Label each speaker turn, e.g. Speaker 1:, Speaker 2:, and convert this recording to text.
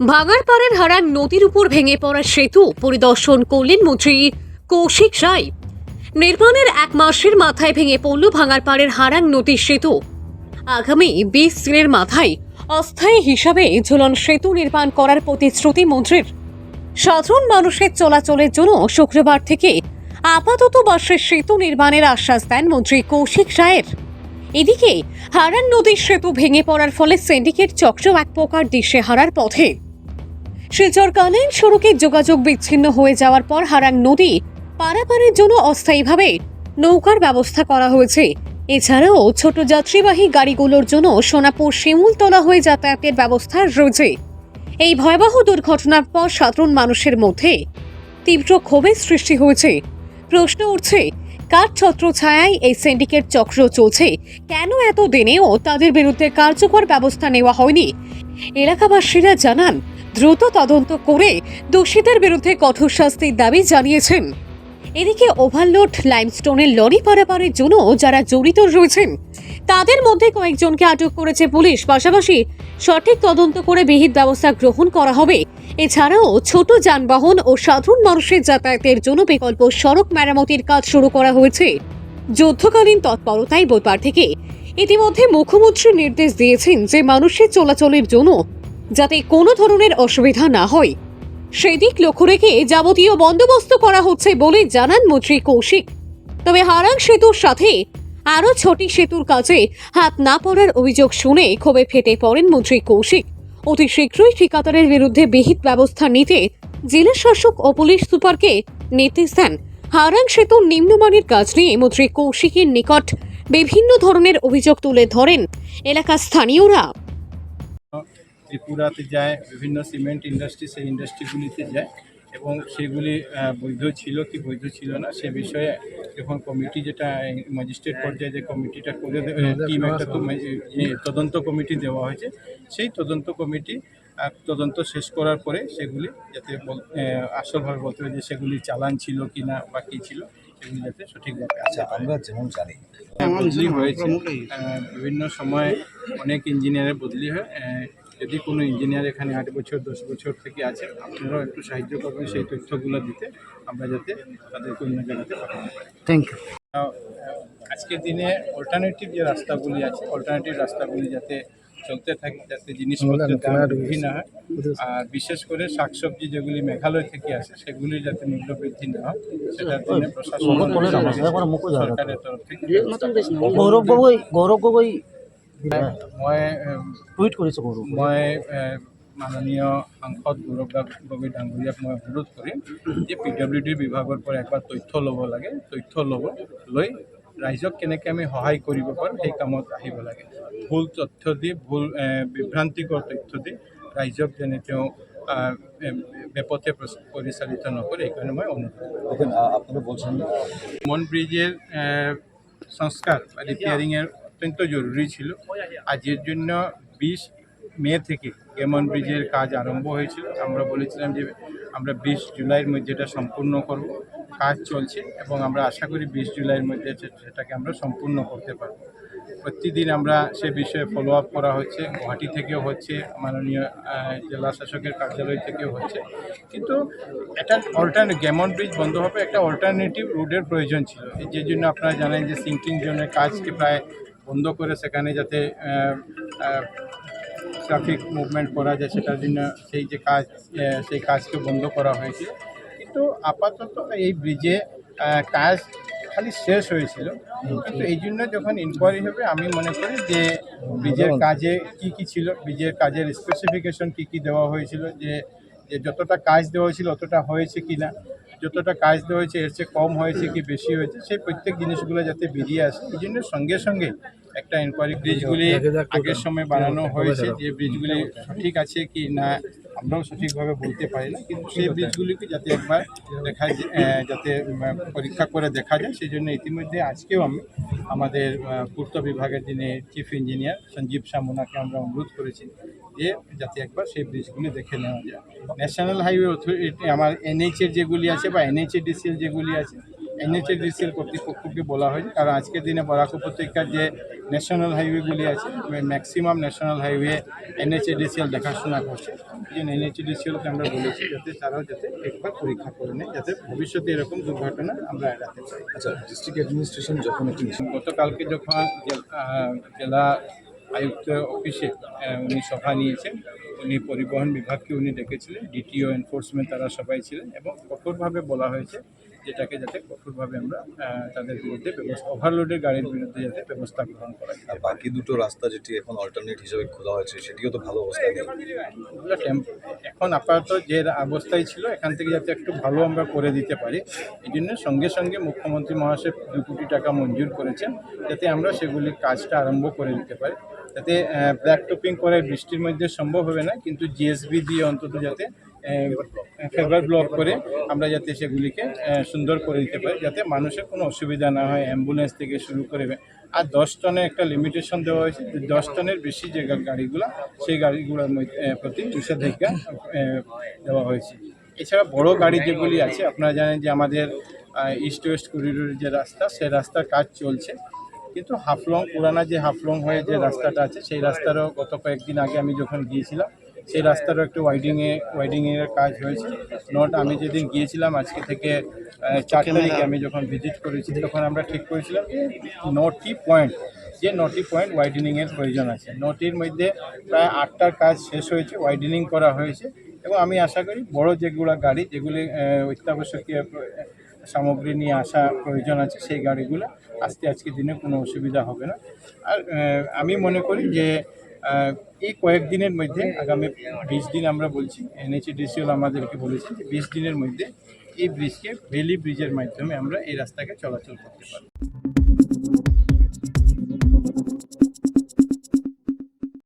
Speaker 1: ভাঙারপাড়ের হারান নদীর উপর ভেঙে পড়া সেতু পরিদর্শন করলেন মন্ত্রী কৌশিক রায় নির্মাণের এক মাসের মাথায় ভেঙে পড়ল ভাঙারপাড়ের হারাং নদীর সেতু। আগামী বিশ দিনের মাথায় অস্থায়ী হিসাবে ঝুলন সেতু নির্মাণ করার প্রতিশ্রুতি মন্ত্রীর। সাধারণ মানুষের চলাচলের জন্য শুক্রবার থেকে আপাতত বাসের সেতু নির্মাণের আশ্বাস দেন মন্ত্রী কৌশিক রায়ের এদিকে হারান নদীর সেতু ভেঙে পড়ার ফলে সিন্ডিকেট চক্র এক প্রকার দিশে হারার পথে। শিলচরকালীন সড়কে যোগাযোগ বিচ্ছিন্ন হয়ে যাওয়ার পর হারাং নদী পারাপারের জন্য অস্থায়ীভাবে নৌকার ব্যবস্থা করা হয়েছে। এছাড়াও ছোট যাত্রীবাহী গাড়িগুলোর জন্য সোনাপুর শিমুলতলা হয়ে যাতায়াতের ব্যবস্থা রয়েছে। এই ভয়াবহ দুর্ঘটনার পর সাধারণ মানুষের মধ্যে তীব্র ক্ষোভের সৃষ্টি হয়েছে। প্রশ্ন উঠছে, কার ছত্র ছায়ায় এই সিন্ডিকেট চক্র চলছে? কেন এত দিনেও তাদের বিরুদ্ধে কার্যকর ব্যবস্থা নেওয়া হয়নি? এলাকাবাসীরা জানান দ্রুত তদন্ত করে দোষীদের বিরুদ্ধে কঠোর শাস্তির দাবি জানিয়েছেন। এদিকে ওভারলোড লাইমস্টোনের লরি পারাপারের জন্য যারা জড়িত রয়েছেন, তাদের মধ্যে কয়েকজনকে আটক করেছে পুলিশ। পাশাপাশি সঠিক তদন্ত করে বিহিত ব্যবস্থা গ্রহণ করা হবে। এছাড়াও ছোট যানবাহন ও সাধারণ মানুষের যাতায়াতের জন্য বিকল্প সড়ক মেরামতির কাজ শুরু করা হয়েছে। যুদ্ধকালীন তৎপরতায় বুধবার থেকে ইতিমধ্যে মুখ্যমন্ত্রী নির্দেশ দিয়েছেন যে মানুষের চলাচলের জন্য যাতে কোনো ধরনের অসুবিধা না হয়। সেদিক লক্ষ্য রেখে যাবতীয় বন্দোবস্ত করা হচ্ছে বলে জানান মন্ত্রী কৌশিক। তবে হারাং সেতুর সাথে আরও ছটি সেতুর কাজে হাত না পড়ার অভিযোগ শুনে ক্ষোভে ফেটে পড়েন মন্ত্রী কৌশিক। অতি শীঘ্রই ঠিকাদারের বিরুদ্ধে বিহিত ব্যবস্থা নিতে জেলা শাসক ও পুলিশ সুপারকে নির্দেশ দেন। হারাং সেতুর নিম্নমানের কাজ নিয়ে মন্ত্রী কৌশিকের নিকট বিভিন্ন ধরনের অভিযোগ তুলে ধরেন এলাকার স্থানীয়রা।
Speaker 2: ত্রিপুরাতে যায় বিভিন্ন সিমেন্ট ইন্ডাস্ট্রি সেই ইন্ডাস্ট্রিগুলিতে যায় এবং সেগুলি বৈধ ছিল কি বৈধ ছিল না সে বিষয়ে যখন কমিটি যেটা ম্যাজিস্ট্রেট পর্যায়ে যে কমিটিটা করে টিম একটা তদন্ত কমিটি দেওয়া হয়েছে সেই তদন্ত কমিটি তদন্ত শেষ করার পরে সেগুলি যাতে আসলভাবে বলতে হবে যে সেগুলি চালান ছিল কি না বা কী ছিল সেগুলি যাতে সঠিকভাবে
Speaker 3: আচ্ছা আমরা যেমন জানি।
Speaker 2: বদলি হয়েছে। বিভিন্ন সময় অনেক ইঞ্জিনিয়ারের বদলি হয়। যদি কোনো ইঞ্জিনিয়ার এখানে আট বছর দশ বছর থেকে আছে আপনারাও একটু সাহায্য করবেন সেই তথ্যগুলো দিতে আমরা যাতে তাদেরকে অন্য জায়গাতে পাঠাতে পারি
Speaker 3: থ্যাংক ইউ
Speaker 2: আজকের দিনে অল্টারনেটিভ যে রাস্তাগুলি আছে অল্টারনেটিভ রাস্তাগুলি যাতে চলতে থাকে যাতে জিনিসপত্রের দাম বৃদ্ধি না হয় আর বিশেষ করে শাকসবজি যেগুলি মেঘালয় থেকে আসে সেগুলি যাতে মূল্য বৃদ্ধি না হয় সেটার জন্য প্রশাসন সরকারের তরফ থেকে হয়।
Speaker 3: গগৈ গৌৰৱ গগৈ
Speaker 2: মই
Speaker 3: টুইট কৰিছে গৌৰৱ।
Speaker 2: মই মাননীয় সাংসদ গৌৰৱ গা- গগৈ ডাঙৰীয়াক মই অনুৰোধ কৰিম যে পি ডব্লিউ ডি বিভাগৰ পৰা একবাৰ তথ্য ল'ব লাগে তথ্য ল'ব লৈ ৰাইজক কেনেকৈ আমি সহায় কৰিব পাৰোঁ সেই কামত আহিব লাগে। ভুল তথ্য দি ভুল বিভ্ৰান্তিকৰ তথ্য দি ৰাইজক যেনে তেওঁ বেপথে নকৰে সেইকাৰণে মই অনুৰোধ কৰিম।
Speaker 3: দেখুন আপনারা বলছেন।
Speaker 2: মন ব্রিজের সংস্কার বা রিপেয়ারিংয়ের অত্যন্ত জরুরি ছিল। আজের জন্য বিশ মে থেকে গেমন ব্রিজের কাজ আরম্ভ হয়েছিল। আমরা বলেছিলাম যে আমরা বিশ জুলাইয়ের মধ্যে এটা সম্পূর্ণ করব। কাজ চলছে এবং আমরা আশা করি বিশ জুলাইয়ের মধ্যে সেটাকে আমরা সম্পূর্ণ করতে পারব। প্রতিদিন আমরা সে বিষয়ে ফলো আপ করা হচ্ছে। গুয়াহাটি থেকেও হচ্ছে, মাননীয় জেলা শাসকের কার্যালয় থেকেও হচ্ছে। কিন্তু একটা অল্টারনেট গেমন ব্রিজ বন্ধ হবে, একটা অল্টারনেটিভ রুটের প্রয়োজন ছিল। যে জন্য আপনারা জানেন যে সিঙ্কিং জোনের কাজকে প্রায় বন্ধ করে সেখানে যাতে ট্রাফিক মুভমেন্ট করা যায় সেটার জন্য সেই যে কাজ সেই কাজকে বন্ধ করা হয়েছে। কিন্তু আপাতত এই ব্রিজে কাজ খালি শেষ হয়েছিল। কিন্তু এই জন্য যখন ইনকোয়ারি হবে আমি মনে করি যে ব্রিজের কাজে কি কি ছিল ব্রিজের কাজের স্পেসিফিকেশন কি কি দেওয়া হয়েছিল যে যে যতটা কাজ দেওয়া হয়েছিল অতটা হয়েছে কি না যতটা কাজ দেওয়া হয়েছে এর চেয়ে কম হয়েছে কি বেশি হয়েছে সেই প্রত্যেক জিনিসগুলো যাতে বেরিয়ে আসে। এই জন্য সঙ্গে সঙ্গে একটা ইনকোয়ারি ব্রিজগুলি আগের সময় বানানো হয়েছে যে ব্রিজগুলি সঠিক আছে কি না আমরাও সঠিকভাবে বলতে পারি না কিন্তু সেই ব্রিজগুলিকে যাতে একবার দেখা যাতে পরীক্ষা করে দেখা যায় সেই জন্য ইতিমধ্যে আজকেও আমি আমাদের পূর্ত বিভাগের যিনি চিফ ইঞ্জিনিয়ার সঞ্জীব সামুনাকে আমরা অনুরোধ করেছি যে যাতে একবার সেই ব্রিজগুলি দেখে নেওয়া যায়। ন্যাশনাল হাইওয়ে অথরিটি আমার এনএইচের যেগুলি আছে বা এনএইচএডিসিএল যেগুলি আছে এনএচএডিসিএল কর্তৃপক্ষকে বলা হয়েছে। কারণ আজকের দিনে বরাক উপত্যকার যে ন্যাশনাল হাইওয়েগুলি আছে ম্যাক্সিমাম ন্যাশনাল হাইওয়ে এনএচএডিসিএল দেখাশোনা করছে। এই জন্য এনএচএডিসিএলকে আমরা বলেছি যাতে তারাও যাতে একবার পরীক্ষা করে নেয় যাতে ভবিষ্যতে এরকম দুর্ঘটনা আমরা এড়াতে পারি।
Speaker 4: আচ্ছা ডিস্ট্রিক্ট অ্যাডমিনিস্ট্রেশন যখন
Speaker 2: গতকালকে যখন জেলা আয়ুক্ত অফিসে উনি সভা নিয়েছেন উনি পরিবহন বিভাগকে উনি ডেকেছিলেন ডিটিও এনফোর্সমেন্ট তারা সবাই ছিলেন এবং কঠোরভাবে বলা হয়েছে যেটাকে যাতে কঠোরভাবে আমরা তাদের বিরুদ্ধে ব্যবস্থা ওভারলোডের গাড়ির বিরুদ্ধে যাতে ব্যবস্থা গ্রহণ করা যায়।
Speaker 4: আর বাকি দুটো রাস্তা যেটি এখন অল্টারনেট হিসেবে খোলা হয়েছে সেটিও তো ভালো অবস্থায় নেই।
Speaker 2: এখন আপাতত যে অবস্থায় ছিল এখান থেকে যাতে একটু ভালো আমরা করে দিতে পারি। এই জন্য সঙ্গে সঙ্গে মুখ্যমন্ত্রী মহাশয় দু কোটি টাকা মঞ্জুর করেছেন যাতে আমরা সেগুলির কাজটা আরম্ভ করে দিতে পারি। যাতে ব্ল্যাক টপিং করে বৃষ্টির মধ্যে সম্ভব হবে না কিন্তু জিএসবি দিয়ে অন্তত যাতে ফেভার ব্লক করে আমরা যাতে সেগুলিকে সুন্দর করে দিতে পারি, যাতে মানুষের কোনো অসুবিধা না হয় অ্যাম্বুলেন্স থেকে শুরু করে আর দশ টনের একটা লিমিটেশন দেওয়া হয়েছে দশ টনের বেশি যে গাড়িগুলো, সেই গাড়িগুলোর প্রতি নিষেধাজ্ঞা দেওয়া হয়েছে। এছাড়া বড় গাড়ি যেগুলি আছে, আপনারা জানেন যে আমাদের ইস্ট ওয়েস্ট করিডোরের যে রাস্তা, সেই রাস্তার কাজ চলছে। কিন্তু হাফলং, পুরানা যে হাফলং হয়ে যে রাস্তাটা আছে, সেই রাস্তারও গত কয়েকদিন আগে আমি যখন গিয়েছিলাম সেই রাস্তারও একটু ওয়াইডিংয়ে ওয়াইডিংয়ের কাজ হয়েছে। নট আমি যেদিন গিয়েছিলাম আজকে থেকে চার তারিখে আমি যখন ভিজিট করেছি তখন আমরা ঠিক করেছিলাম নটি পয়েন্ট যে নটি পয়েন্ট ওয়াইডেনিংয়ের প্রয়োজন আছে। নটির মধ্যে প্রায় আটটার কাজ শেষ হয়েছে ওয়াইডেনিং করা হয়েছে এবং আমি আশা করি বড় যেগুলো গাড়ি যেগুলি অত্যাবশ্যকীয় সামগ্রী নিয়ে আসা প্রয়োজন আছে সেই গাড়িগুলো আজকে আজকে দিনে কোনো অসুবিধা হবে না। আর আমি মনে করি যে এই কয়েকদিনের মধ্যে, আগামী বিশ দিন আমরা বলছি এনএচডিসিএল আমাদেরকে বলেছে যে বিশ দিনের মধ্যে এই ব্রিজকে ভেলি ব্রিজের মাধ্যমে আমরা এই রাস্তাকে চলাচল করতে পারি